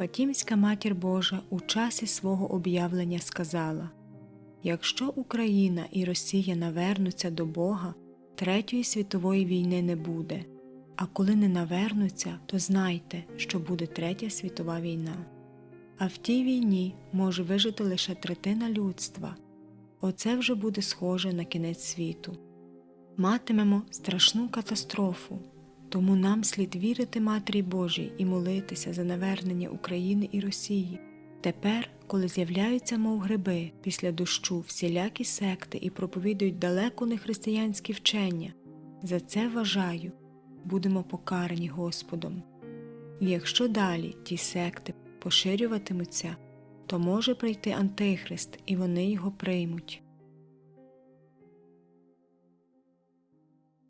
Фатімська матір Божа у часі свого об'явлення сказала Якщо Україна і Росія навернуться до Бога, Третьої світової війни не буде, а коли не навернуться, то знайте, що буде Третя світова війна. А в тій війні може вижити лише третина людства. Оце вже буде схоже на кінець світу. Матимемо страшну катастрофу, тому нам слід вірити Матері Божій і молитися за навернення України і Росії. Тепер, коли з'являються, мов гриби, після дощу всілякі секти і проповідують далеко не християнські вчення, за це вважаю, будемо покарані Господом. І якщо далі ті секти поширюватимуться, то може прийти Антихрист, і вони його приймуть.